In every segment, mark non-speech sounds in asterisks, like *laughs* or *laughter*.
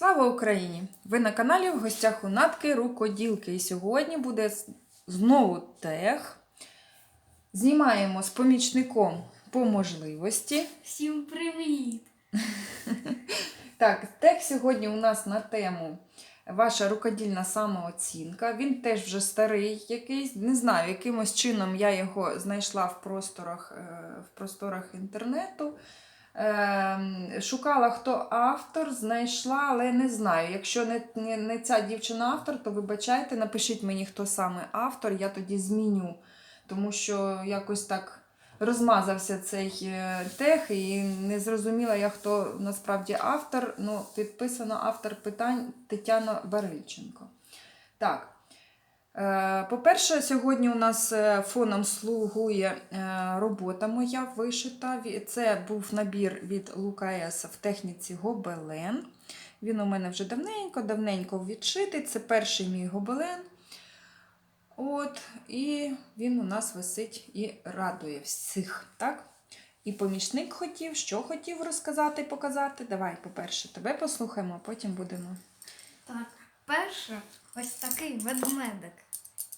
Слава Україні! Ви на каналі в гостях у Натки Рукоділки. І сьогодні буде знову тех. Знімаємо з помічником по можливості. Всім привіт! *laughs* Так, тех сьогодні у нас на тему ваша рукодільна самооцінка. Він теж вже старий якийсь. Не знаю, якимось чином я його знайшла в просторах, е, в просторах інтернету. Ем, Шукала, хто автор, знайшла, але не знаю. Якщо не, не, не ця дівчина автор, то вибачайте, напишіть мені, хто саме автор, я тоді зміню. Тому що якось так розмазався цей е, тех, і не зрозуміла я, хто насправді автор. Ну, підписано автор питань Тетяна Барильченко. Так. Е, По-перше, сьогодні у нас е, фоном слугує е, робота моя вишита. Це був набір від Лукаеса в техніці гобелен. Він у мене вже давненько, давненько відшитий. Це перший мій гобелен. От, і він у нас висить і радує всіх, так? І помічник хотів, що хотів розказати, показати. Давай, по-перше, тебе послухаємо, а потім будемо. Так, перше, ось такий ведмедик.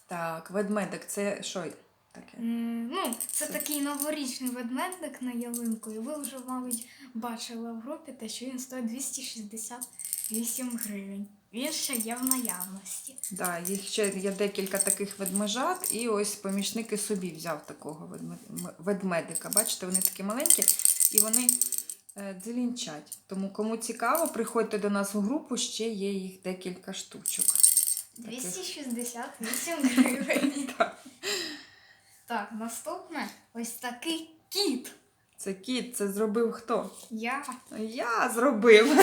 Так, ведмедик, це що таке? М, Ну, це такий новорічний ведмедик на ялинку, і ви вже, мабуть, бачили в групі те, що він стоїть 268 гривень. Він ще є в наявності. Да, їх ще є декілька таких ведмежат, і ось помічник і собі взяв такого ведме- м- ведмедика. Бачите, вони такі маленькі і вони дзелінчать. Тому кому цікаво, приходьте до нас у групу, ще є їх декілька штучок. 268 гривень. *laughs* Так. Так, наступне ось такий кіт. Це кіт, це зробив хто? Я. Я зробив.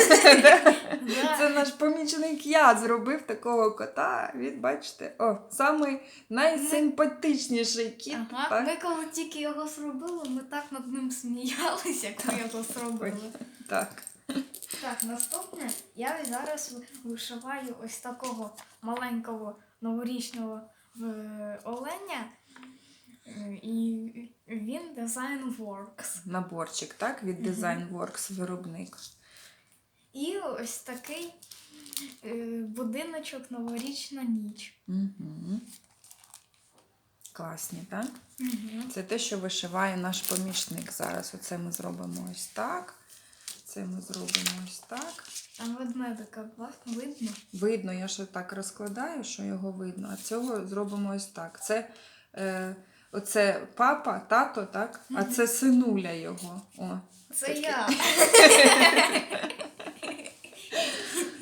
Це наш помічник я зробив такого кота. Він, бачите, о, самий найсимпатичніший кіт. Ага. Ми коли тільки його зробили, ми так над ним сміялися, ми його зробили. так. Так, наступне я зараз вишиваю ось такого маленького новорічного е, оленя. І він Design Works. Наборчик, так? Від. Design Works виробник. І ось такий е, будиночок Новорічна ніч. Угу. Класні, так? Угу. Це те, що вишиває наш помічник зараз. Оце ми зробимо ось так. Це ми зробимо ось так. Там ведмедика видно. Видно, я ще так розкладаю, що його видно. А цього зробимо ось так. Це е, оце папа, тато, так? А це синуля його. О, Це таке. я.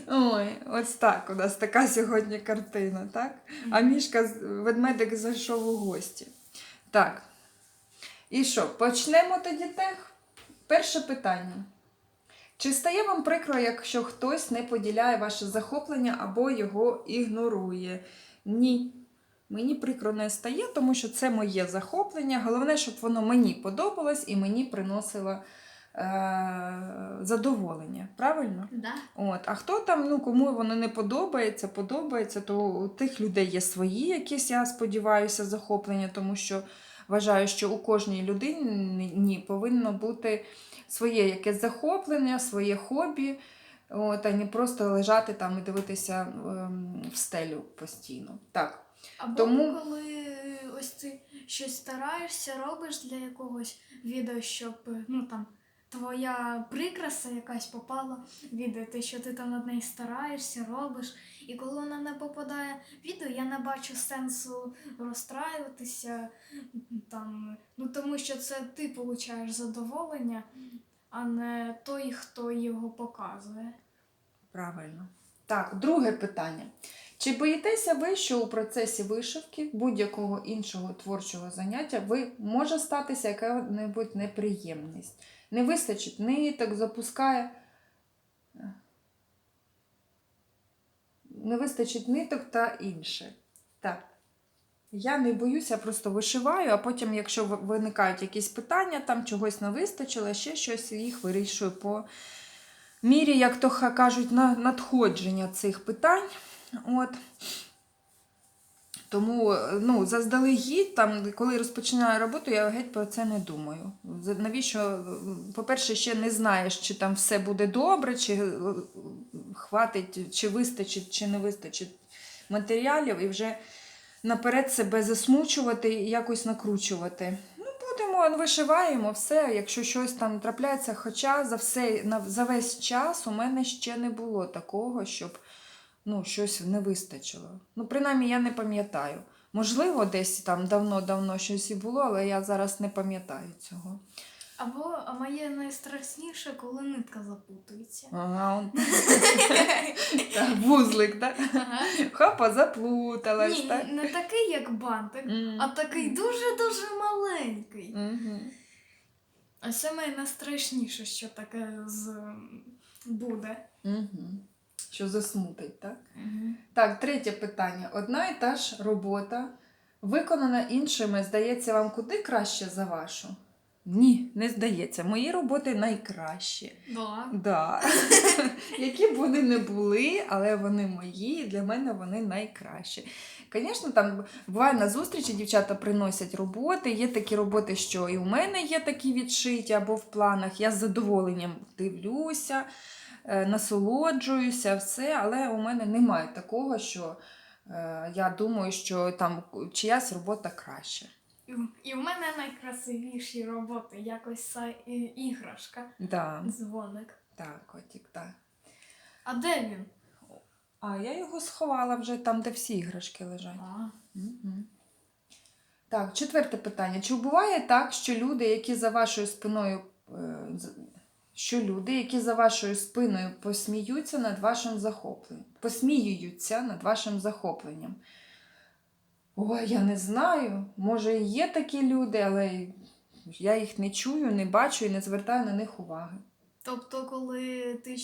Ой, ось так. У нас така сьогодні картина, так? А мішка ведмедик зайшов у гості. Так. І що, почнемо тоді тех? Перше питання. Чи стає вам прикро, якщо хтось не поділяє ваше захоплення або його ігнорує? Ні. Мені прикро не стає, тому що це моє захоплення. Головне, щоб воно мені подобалось і мені приносило е- задоволення. Правильно? Да? От, а хто там, ну кому воно не подобається, подобається, то у тих людей є свої якісь, я сподіваюся, захоплення, тому що вважаю, що у кожній людині повинно бути своє якесь захоплення, своє хобі, от, а не просто лежати там і дивитися ем, в стелю постійно. Так. Або Тому- коли ось ти щось стараєшся, робиш для якогось відео, щоб ну там твоя прикраса якась попала в відео, те, що ти там над нею стараєшся, робиш. І коли вона не попадає в відео, я не бачу сенсу розстраюватися там, ну тому що це ти получаєш задоволення, а не той, хто його показує. Правильно. Так, друге питання. Чи боїтеся ви, що у процесі вишивки будь-якого іншого творчого заняття ви може статися яка-небудь неприємність? Не вистачить ниток, запускає. Не вистачить ниток та інше. Так. Я не боюся, просто вишиваю, а потім, якщо виникають якісь питання, там чогось не вистачило, ще щось, їх вирішую по мірі, як то кажуть, на надходження цих питань. От. Тому ну, заздалегідь, там, коли розпочинаю роботу, я геть про це не думаю. Навіщо, по-перше, ще не знаєш, чи там все буде добре, чи е, хватить, чи вистачить, чи не вистачить матеріалів, і вже наперед себе засмучувати і якось накручувати. Ну, будемо, вишиваємо все, якщо щось там трапляється. Хоча за все, за весь час у мене ще не було такого, щоб ну, щось не вистачило. Ну, принаймні, я не пам'ятаю. Можливо, десь там давно-давно щось і було, але я зараз не пам'ятаю цього. Або а моє найстрашніше, коли нитка запутується. Ага, он... *laughs* так, вузлик, так? Ага. Хопа, заплуталась, Ні, так? не такий, як бантик, а такий дуже-дуже маленький. А саме найстрашніше, що таке з буде. Що засмутить, так? Так, третє питання. Одна і та ж робота, виконана іншими, здається вам куди краще за вашу? Ні, не здається. Мої роботи найкращі. Да. Да. *laughs* Які б вони не були, але вони мої, і для мене вони найкращі. Звісно, там буває на зустрічі дівчата приносять роботи. Є такі роботи, що і у мене є такі відшиті або в планах. Я з задоволенням дивлюся, е, насолоджуюся, все, але у мене немає такого, що е, я думаю, що там чиясь робота краще. І, в мене найкрасивіші роботи, якось ця іграшка, Да, дзвоник. так, котик, так. А де він? А я його сховала вже там, де всі іграшки лежать. А. Так, четверте питання. Чи буває так, що люди, які за вашою спиною, е, що люди, які за вашою спиною посміються над вашим захопленням, посміюються над вашим захопленням? Ой, я не знаю. Може, і є такі люди, але я їх не чую, не бачу і не звертаю на них уваги. Тобто, коли ти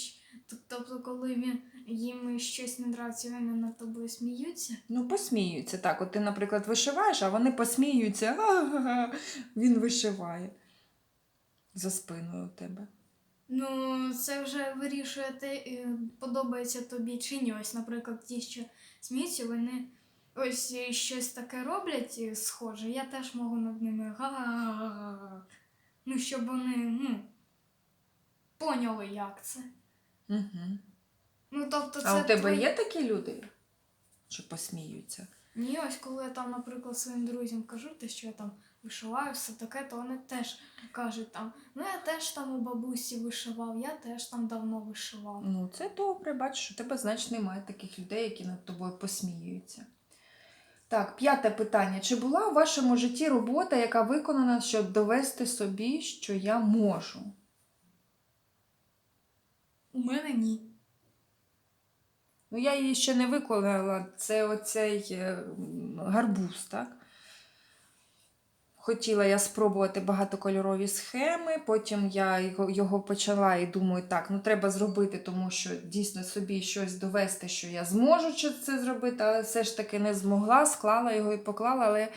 т- тобто, коли він їм щось не нравиться, вони над тобою сміються. Ну, посміються. Так, от ти, наприклад, вишиваєш, а вони посміються. «Га-га-га». Він вишиває за спиною у тебе. Ну, це вже вирішує те, е, подобається тобі чи ні. Ось, наприклад, ті, що сміються, вони ось е, щось таке роблять е, схоже, я теж можу над ними. Ну, щоб вони, ну, поняли, як це. Угу. Ну, тобто, це А у тебе твої- є такі люди, що посміються? Ні, ось коли я там, наприклад, своїм друзям кажу, те, що я там вишиваю, все таке, то вони теж кажуть там, ну я теж там у бабусі вишивав, я теж там давно вишивав. Ну, це добре, бачиш, у тебе, значить, немає таких людей, які над тобою посміюються. Так, п'яте питання. Чи була у вашому житті робота, яка виконана, щоб довести собі, що я можу? У мене ні. Ну, я її ще не виконала. Це оцей е, гарбуз, так? Хотіла я спробувати багатокольорові схеми, потім я його, почала і думаю, так, ну треба зробити, тому що дійсно собі щось довести, що я зможу це зробити, але все ж таки не змогла, склала його і поклала, але,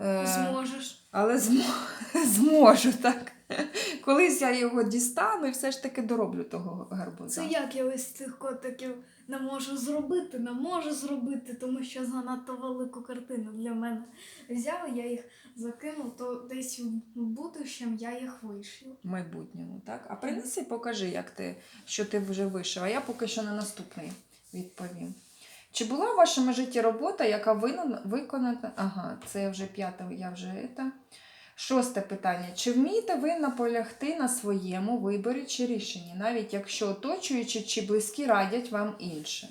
е, Зможеш. але змо, *laughs* зможу, так. *laughs* Колись я його дістану і все ж таки дороблю того гарбуза. Це як я ось цих котиків не можу зробити, не можу зробити, тому що занадто велику картину для мене. Взяв, я їх закинув, то десь в будущем я їх вишив. в майбутньому, так? А принеси, покажи, як ти, що ти вже вишив. А я поки що на наступний відповім. Чи була в вашому житті робота, яка винна- виконана? Ага, це вже п'яте, я вже це. Шосте питання. Чи вмієте ви наполягти на своєму виборі чи рішенні, навіть якщо оточуючі чи близькі радять вам інше?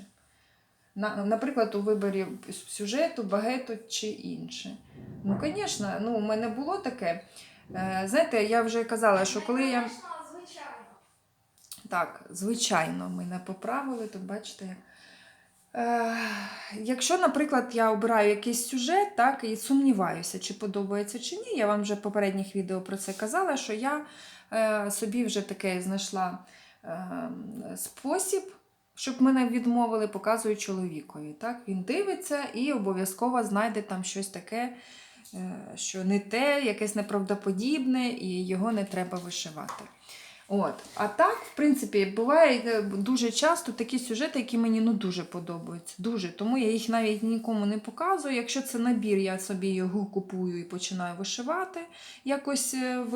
Наприклад, у виборі сюжету, багету чи інше. Ну, звісно, ну, у мене було таке. Е, Знаєте, я вже казала, що коли я. Так, звичайно, мене поправили, тут бачите. як. Е, якщо, наприклад, я обираю якийсь сюжет, так, і сумніваюся, чи подобається чи ні, я вам вже в попередніх відео про це казала, що я е, собі вже таке знайшла е, спосіб, щоб мене відмовили, показую чоловікові. Так? Він дивиться і обов'язково знайде там щось таке, що не те, якесь неправдоподібне, і його не треба вишивати. От. А так, в принципі, буває е, дуже часто такі сюжети, які мені ну, дуже подобаються. Дуже. Тому я їх навіть нікому не показую. Якщо це набір, я собі його купую і починаю вишивати якось е, в,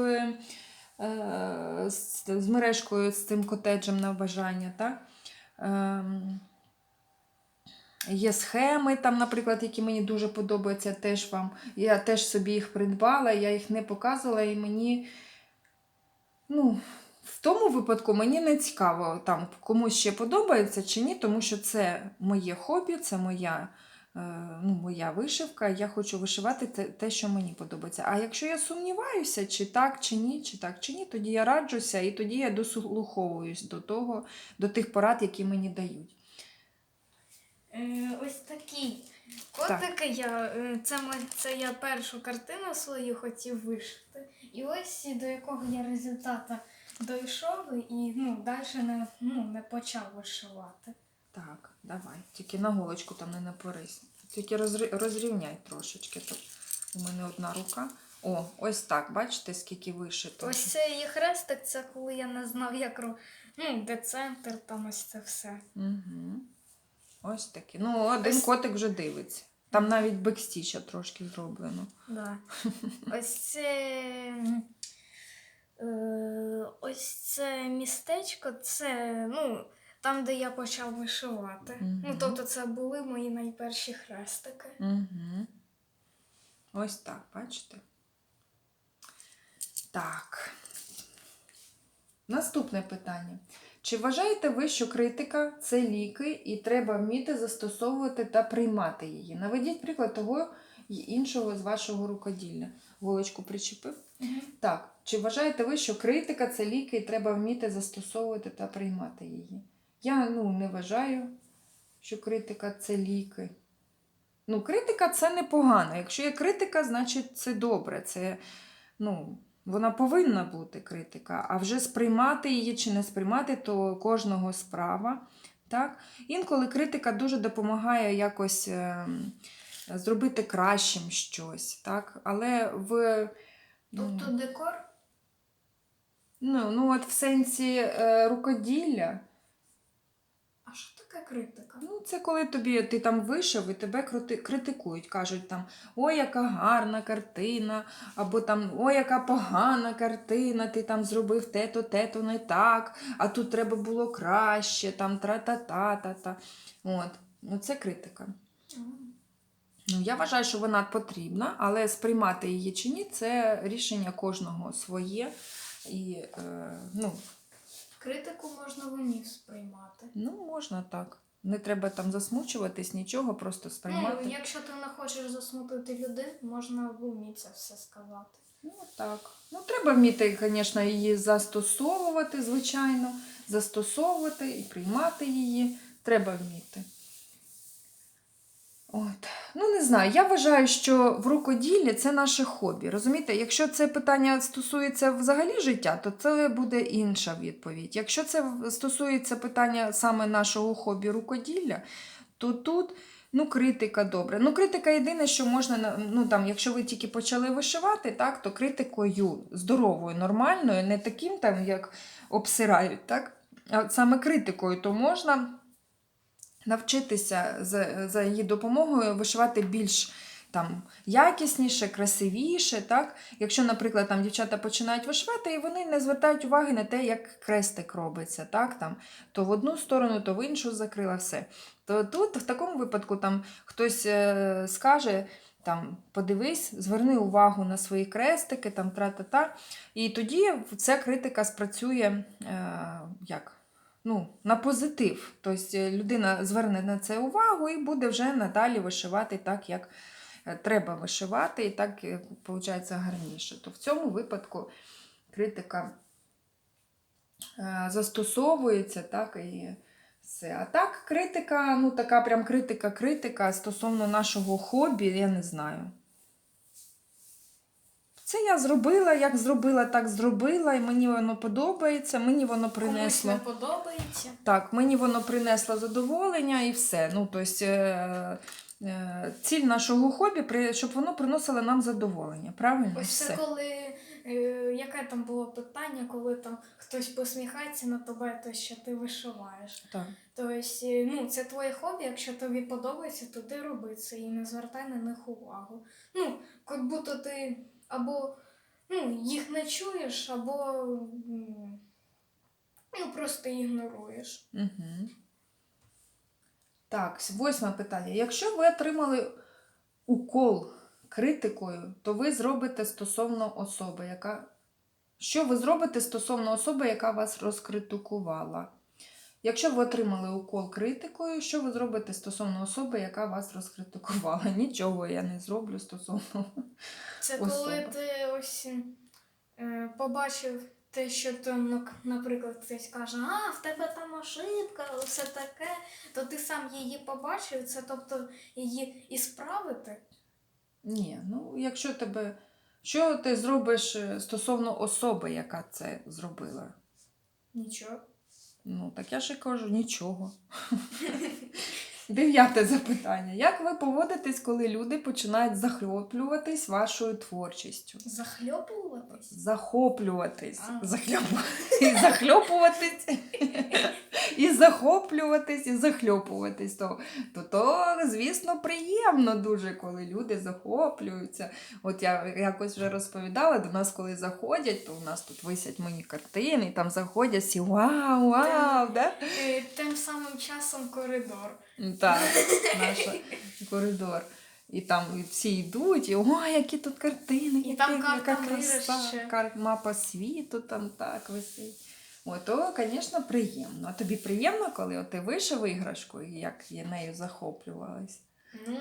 е, з, з мережкою з цим котеджем на бажання. Так? Ем, Є схеми, там, наприклад, які мені дуже подобаються, теж вам. Я теж собі їх придбала, я їх не показувала, і мені, ну, в тому випадку мені не цікаво, там комусь ще подобається чи ні, тому що це моє хобі, це моя, е, ну, моя вишивка. Я хочу вишивати те, те, що мені подобається. А якщо я сумніваюся, чи так, чи ні, чи так, чи ні, тоді я раджуся і тоді я дослуховуюсь до того, до тих порад, які мені дають. Е, ось такі котики. Я, е, це, це я першу картину свою хотів вишити. І ось до якого я результату дійшов і ну, далі не, ну, не почав вишивати. Так, давай. Тільки на голочку там не напорись. Тільки розрівняй трошечки. Тут у мене одна рука. О, ось так, бачите, скільки вишито. Ось цей її хрестик, це коли я не знав, як ро- ну, де центр, там ось це все. Угу. Ось такі. Ну, один Ось- котик вже дивиться. Там навіть бекстіча трошки зроблено. Да. *laughs* Ось це. Е, ось це містечко, це ну, там, де я почав вишивати. Мгм. Ну, тобто це були мої найперші хрестики. Угу. Ось так, бачите? Так. Наступне питання. Чи вважаєте ви, що критика це ліки і треба вміти застосовувати та приймати її? Наведіть приклад того й іншого з вашого рукоділля. Голочку причепив? Так. Чи вважаєте ви, що критика це ліки і треба вміти застосовувати та приймати її? Я ну, не вважаю, що критика це ліки. Ну, критика це непогано. Якщо є критика, значить це добре. Це, ну, вона повинна бути критика. А вже сприймати її чи не сприймати, то кожного справа. Так? Інколи критика дуже допомагає якось ем, зробити кращим щось. Так? Але в. ну, Тобто декор. Ну, ну от в сенсі е, рукоділля. А що таке критика? Ну, це коли тобі ти там вишив і тебе крити- критикують. Кажуть там, ой, яка гарна картина, або там ой, яка погана картина, ти там зробив те-то, те-то не так, а тут треба було краще, там тра-та-та-та-та. От. Ну, це критика. Ну, я вважаю, що вона потрібна, але сприймати її чи ні, це рішення кожного своє. І, е, ну, Критику можна в умі сприймати. ну, можна так. Не треба там засмучуватись, нічого, просто сприймати. Ну, якщо ти не хочеш засмутити людину, можна в умі це все сказати. Ну так. Ну, треба вміти, звісно, її застосовувати, звичайно, застосовувати і приймати її. Треба вміти. От. Ну, не знаю. Я вважаю, що в рукоділлі це наше хобі. Розумієте, якщо це питання стосується взагалі життя, то це буде інша відповідь. Якщо це стосується питання саме нашого хобі рукоділля, то тут. Ну, критика добре. Ну, критика єдине, що можна, на- ну там, якщо ви тільки почали вишивати, так, то критикою здоровою, нормальною, не таким там, як обсирають, так? А саме критикою, то можна навчитися за, за її допомогою вишивати більш там якісніше, красивіше. Так? Якщо, наприклад, там дівчата починають вишивати, і вони не звертають уваги на те, як крестик робиться, так? Там, то в одну сторону, то в іншу закрила все. То тут, в такому випадку, там хтось е, скаже. Там, подивись, зверни увагу на свої крестики, там тра-та-та. І тоді ця критика спрацює е, як? Ну, на позитив. Тобто е, людина зверне на це увагу і буде вже надалі вишивати так, як е, треба вишивати, і так виходить гарніше. То в цьому випадку критика е, застосовується, так, і все. А так, критика, ну така прям критика-критика стосовно нашого хобі, я не знаю. Це я зробила, як зробила, так зробила, і мені воно подобається, мені воно Комусь принесло. не подобається. Так, мені воно принесло задоволення і все. Ну, тобто, е, е, ціль нашого хобі, щоб воно приносило нам задоволення. Правильно? Ось все. це коли, е, яке там було питання, коли там хтось посміхається на тебе, то що ти вишиваєш. Так. Тобто, ну, це твоє хобі, якщо тобі подобається, то ти роби це і не звертай на них увагу. Ну, як будто ти або ну, їх не чуєш, або ну, просто ігноруєш. Угу. Так, восьме питання. Якщо ви отримали укол критикою, то ви зробите стосовно особи, яка. Що ви зробите стосовно особи, яка вас розкритикувала? Якщо ви отримали укол критикою, що ви зробите стосовно особи, яка вас розкритикувала? *laughs* Нічого я не зроблю стосовно. Це Особа. коли ти ось е, побачив те, що ти, ну, наприклад, хтось каже, а, в тебе там ошибка, все таке, то ти сам її побачив, це тобто її і справити. Ні, ну якщо тебе. Що ти зробиш е, стосовно особи, яка це зробила? Нічого. Ну, так я ж і кажу, нічого. *laughs* Дев'яте запитання. Як ви поводитесь, коли люди починають захоплюватись вашою творчістю? Захльопуватись? Захоплюватись. А. І *laughs* захльопуватись. І захоплюватись, і захльопуватись. То, то, то, звісно, приємно дуже, коли люди захоплюються. От я якось вже розповідала, до нас, коли заходять, то у нас тут висять мої картини, і там заходять всі вау, вау, да? Е, Тим самим часом коридор. Так, *laughs* наш коридор. І там всі йдуть, і ой, які тут картини, І там карта яка краса, кар- мапа світу там так висить. О, то, звісно, приємно. А тобі приємно, коли ти вишив іграшку і як я нею захоплювалась? Ну,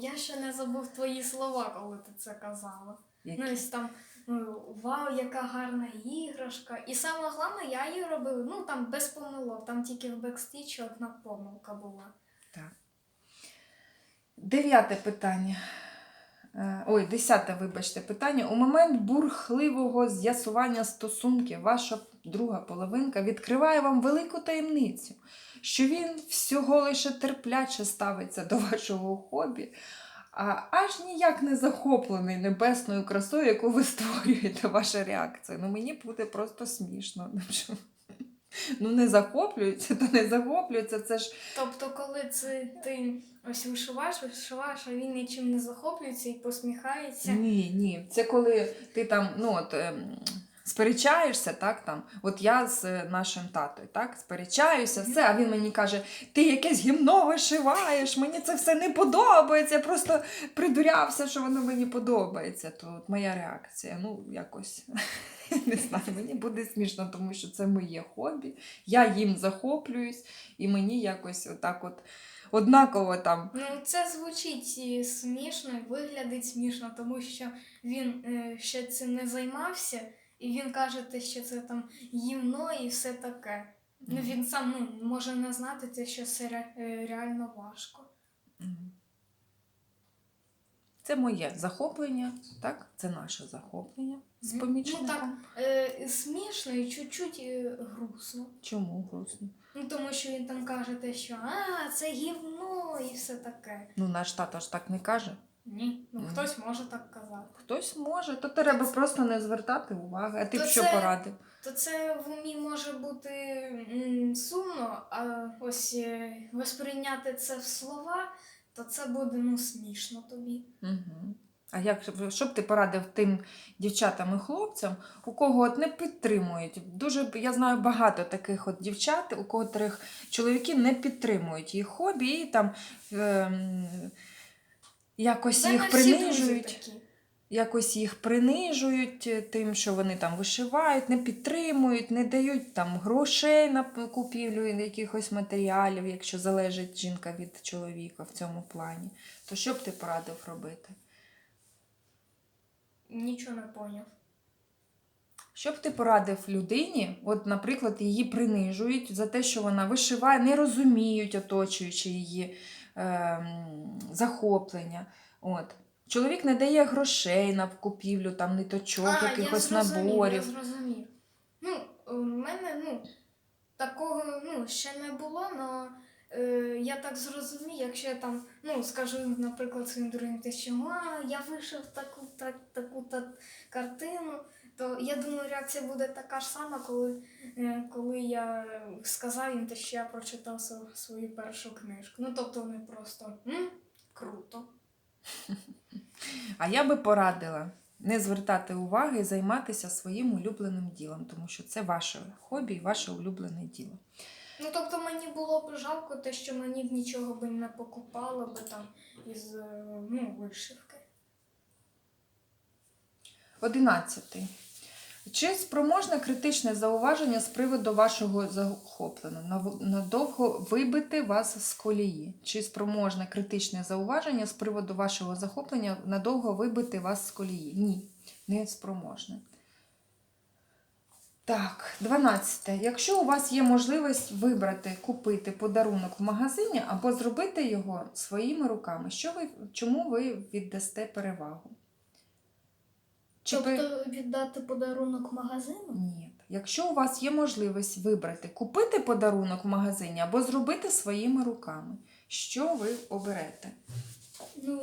я ще не забув твої слова, коли ти це казала. Які? Ну, ось там, ну, вау, яка гарна іграшка. І саме головне, я її робила, ну там без помилок, там тільки в бекстічі одна помилка була. Так. Дев'яте питання. Е, Ой, десяте, вибачте, питання. У момент бурхливого з'ясування стосунків ваша друга половинка відкриває вам велику таємницю, що він всього лише терпляче ставиться до вашого хобі, а аж ніяк не захоплений небесною красою, яку ви створюєте, ваша реакція. Ну мені буде просто смішно. Ну. Не захоплюється, то не захоплюється. Це ж Тобто, коли це ти ось вишиваєш, вишиваєш, а він нічим не захоплюється і посміхається. Ні, ні. Це коли ти там, ну от. ем, Сперечаєшся, так там. От я з е, нашим татою, так, сперечаюся, все, а він мені каже: ти якесь гімно вишиваєш, мені це все не подобається. Я просто придурявся, що воно мені подобається. То от моя реакція. Ну, якось *laughs* не знаю, мені буде смішно, тому що це моє хобі. Я їм захоплююсь, і мені якось отак от однаково там. Ну, це звучить смішно, і виглядить смішно, тому що він е, ще цим не займався, і він каже, те, що це там гімно і все таке. Ну, він сам ну, може не знати те, що це е, реально важко. Це моє захоплення, так? Це наше захоплення з Ну, так. Е, смішно і чуть-чуть е, грустно. Чому грустно? Ну, тому що він там каже те, що а, це гівно і все таке. Ну, наш тато ж так не каже. Ні, ну хтось може так казати. Хтось може, то треба просто не звертати уваги. А ти б що це- порадив? То це в умі може бути м, сумно, а ось е, восприйняти це в слова, то це буде ну, смішно тобі. Угу. А як що б ти порадив тим дівчатам і хлопцям, у кого от не підтримують? Дуже я знаю багато таких от дівчат, у котрих чоловіки не підтримують їх хобі і там е, якось Це не їх всі друзі принижують. такі. Якось їх принижують е, тим, що вони там вишивають, не підтримують, не дають там грошей на купівлю якихось матеріалів, якщо залежить жінка від чоловіка в цьому плані. То що б ти порадив робити? Нічого не поняв. Що б ти порадив людині, от, наприклад, її принижують за те, що вона вишиває, не розуміють, оточуючи її ем, захоплення. От. Чоловік не дає грошей на купівлю там ниточок, а, якихось я зрозумів, наборів. Я зрозумів. Ну, у мене ну, такого ну, ще не було, але е, я так зрозумів, якщо я там, ну, скажу, наприклад, своїм другим те, що а, я вишив таку так, таку та картину, то я думаю, реакція буде така ж сама, коли, е, коли я сказав їм те, що я прочитав свою, свою першу книжку. Ну, тобто вони просто м, круто. А я би порадила не звертати уваги і займатися своїм улюбленим ділом, тому що це ваше хобі і ваше улюблене діло. Ну тобто мені було б жалко те, що мені б нічого би не покупало би там із е, ну, вишивки. Одинадцятий. Чи спроможне критичне зауваження з приводу вашого захоплення? Надовго вибити вас з колії? Чи спроможне критичне зауваження з приводу вашого захоплення надовго вибити вас з колії? Ні, не спроможне. Так, 12. Якщо у вас є можливість вибрати, купити подарунок в магазині або зробити його своїми руками, що ви, чому ви віддасте перевагу? Чи ви- Тобто віддати подарунок магазину? ні. Якщо у вас є можливість вибрати, купити подарунок в магазині або зробити своїми руками, що ви оберете? Ну,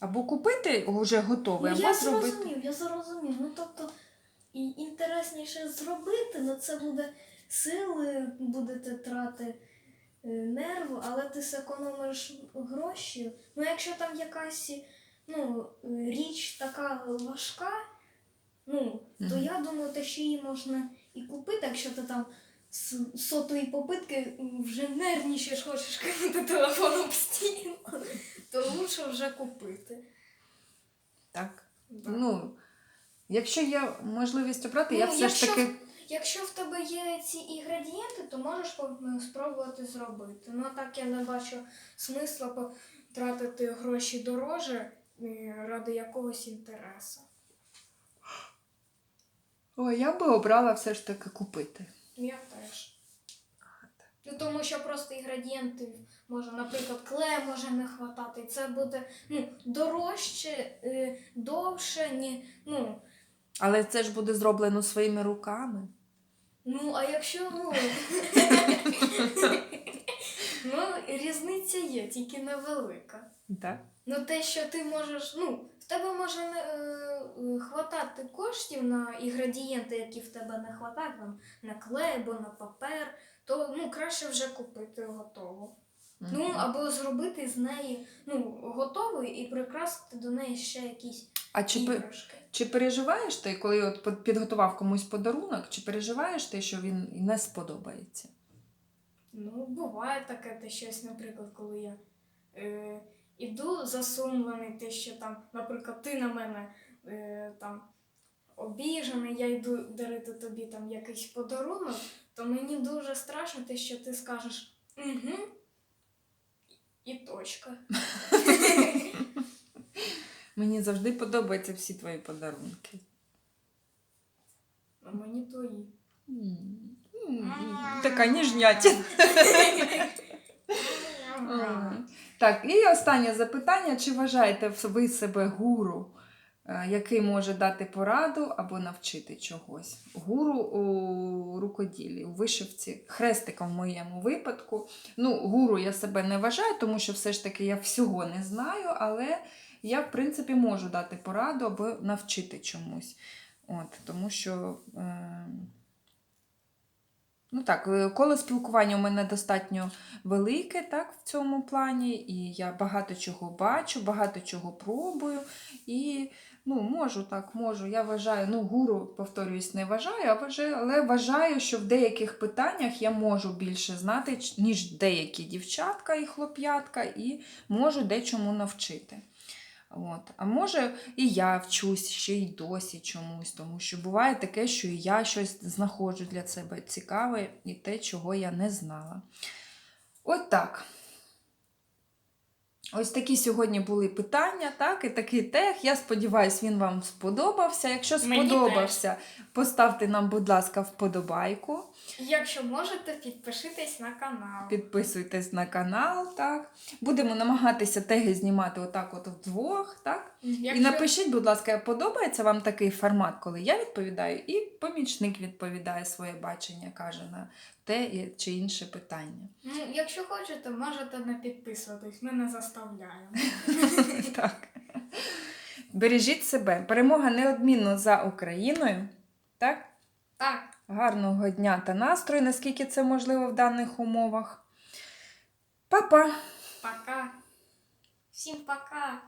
Або купити вже готовий, ну або я зробити. зрозумів, я зрозумів. Ну тобто і інтересніше зробити, але це буде сили, будете трати е, нерву, але ти зекономиш гроші. Ну, якщо там якась ну, е, річ така важка, ну, то я думаю, те, що її можна і купити, якщо ти там з сотої попитки вже нервнішиш, хочеш кинути телефон об стіну, то лучше вже купити. Так. Да. Ну, якщо є можливість обрати, я Ну, все ж якщо таки. Якщо в тебе є ці інгредієнти, то можеш спробувати зробити. Ну а так я не бачу смисла потратити гроші дороже ради якогось інтересу. Ой, я би обрала все ж таки купити. Я теж. Ну, тому що просто інгредієнтів може, наприклад, клея може не хватати. Це буде ну, дорожче, е, довше, ні. Ну, Але це ж буде зроблено своїми руками. Ну, а якщо ну. *laughs* ну, різниця є, тільки невелика. Так? Ну, те, що ти можеш, ну, в тебе може не е, хватати коштів на інгредієнти, які в тебе не хватають, там, на клей або на папер, то ну, краще вже купити готову. Ну, або зробити з неї ну, готову і прикрасити до неї ще якісь А чи, іграшки. чи переживаєш ти, коли от підготував комусь подарунок, чи переживаєш ти, що він не сподобається? Ну, буває таке, те щось, наприклад, коли я е, іду засумлений, те, що там, наприклад, ти на мене е, там обіжений, я йду дарити тобі там якийсь подарунок, то мені дуже страшно те, що ти скажеш угу і точка. *laughs* Мені завжди подобаються всі твої подарунки. А мені твої. Така ніжнятіна. *laughs* Так, і останнє запитання: чи вважаєте ви себе гуру, е, який може дати пораду або навчити чогось? Гуру у рукоділлі, у вишивці, хрестика в моєму випадку. Ну, гуру я себе не вважаю, тому що все ж таки я всього не знаю, але я, в принципі, можу дати пораду або навчити чомусь. От, тому що. Е... Ну так, е, коло спілкування у мене достатньо велике, так, в цьому плані, і я багато чого бачу, багато чого пробую. І ну, можу так, можу. Я вважаю, ну, гуру, повторююсь, не вважаю, але вважаю, що в деяких питаннях я можу більше знати, ніж деякі дівчатка і хлоп'ятка, і можу дечому навчити. От. А може, і я вчусь ще й досі чомусь, тому що буває таке, що і я щось знаходжу для себе цікаве і те, чого я не знала. От так. Ось такі сьогодні були питання, так, і такий тех. Я сподіваюся, він вам сподобався. Якщо Мені сподобався, поставте нам, будь ласка, вподобайку. Якщо можете, підпишитесь на канал. Підписуйтесь на канал, так. Будемо намагатися теги знімати отак от вдвох, так. Якщо... І напишіть, будь ласка, подобається вам такий формат, коли я відповідаю, і помічник відповідає своє бачення, каже на те чи інше питання. Ну, якщо хочете, можете не підписуватись, ми не заставляємо. *laughs* Так. Бережіть себе. Перемога неодмінно за Україною. Так? Так, Гарного дня та настрою, наскільки це можливо в даних умовах. Па-па! пока. Всім пока.